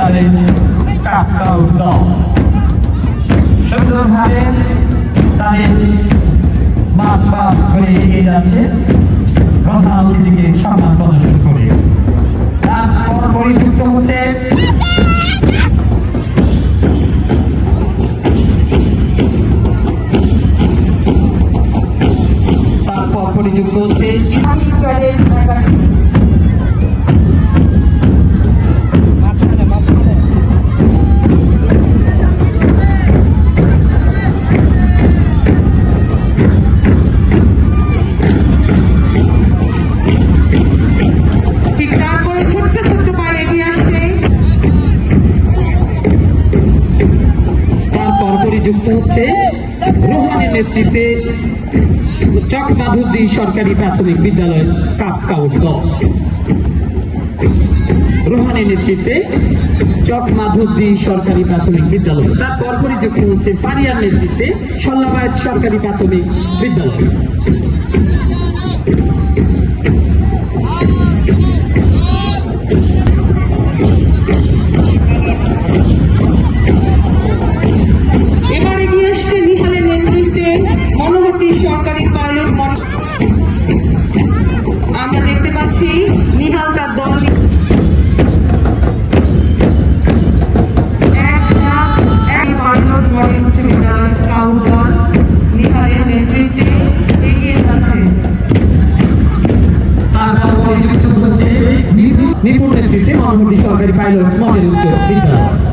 বিদ্যালয়ের কাজকাল সুন্দরভাবে তাদের মাছ পাস করে এগিয়ে যাচ্ছে প্রধান অতিথিকে সম্মান প্রদর্শন করে তারপর পরিযুক্ত হচ্ছে তারপর পরিযুক্ত হচ্ছে পরিযুক্ত হচ্ছে রোহানের নেতৃত্বে চক সরকারি প্রাথমিক বিদ্যালয় কাপ স্কাউট দল। রোহানের নেতৃত্বে চক মাধুদ্দি সরকারি প্রাথমিক বিদ্যালয়। তার পরপরই যুক্ত হচ্ছে ফারিয়ার নেতৃত্বে সল্লাবায়ত সরকারি প্রাথমিক বিদ্যালয়। এবার নিপুণ নিপুণ নেতৃত্বে মহানগরী সরকারি পাইলট মডেল উচ্চ বিদ্যালয়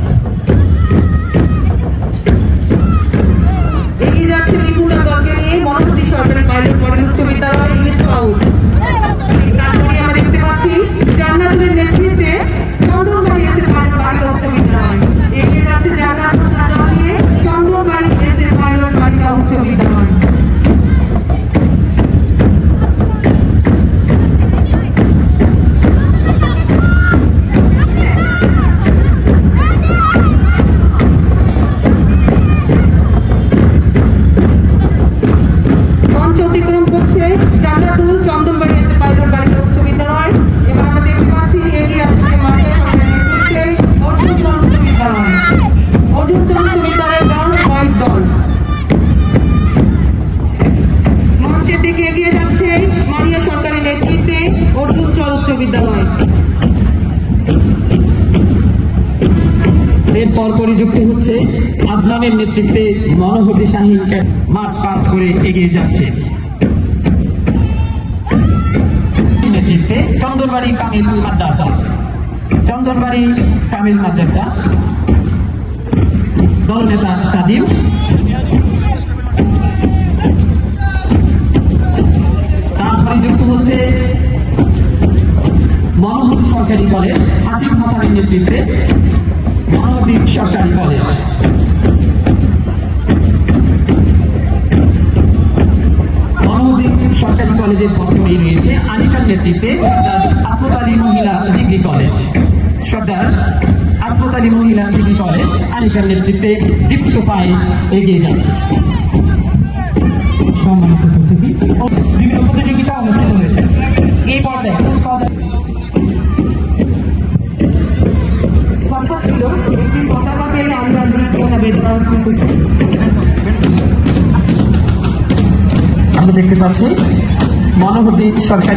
এরপর পরিযুক্ত হচ্ছে আদনানের নেতৃত্বে মনোহরী শাহীন মার্চ পাস করে এগিয়ে যাচ্ছে। নেতৃত্বে চন্দনবাড়ি কামিল মাদ্রাসা। চন্দনবাড়ি কামিল মাদ্রাসা। তারপরে যুক্ত হচ্ছে মনোহর সরকারি কলেজ আসিফ হাসানের নেতৃত্বে সরকারি কলেজ সরকারি কলেজের বর্তমানে রয়েছে আনিকার নেতৃত্বে আসফত মহিলা ডিগ্রি কলেজ সর্দার আসফত মহিলা ডিগ্রি কলেজ আনিকার নেতৃত্বে দীপ্ত পায়ে এগিয়ে যাচ্ছে সম্মানিত উপস্থিতি বিভিন্ন প্রতিযোগিতা অনুষ্ঠিত হয়েছে এই পর্যায়ে কথা ছিল আমরা দেখতে পাচ্ছি মনোহরী সরকারি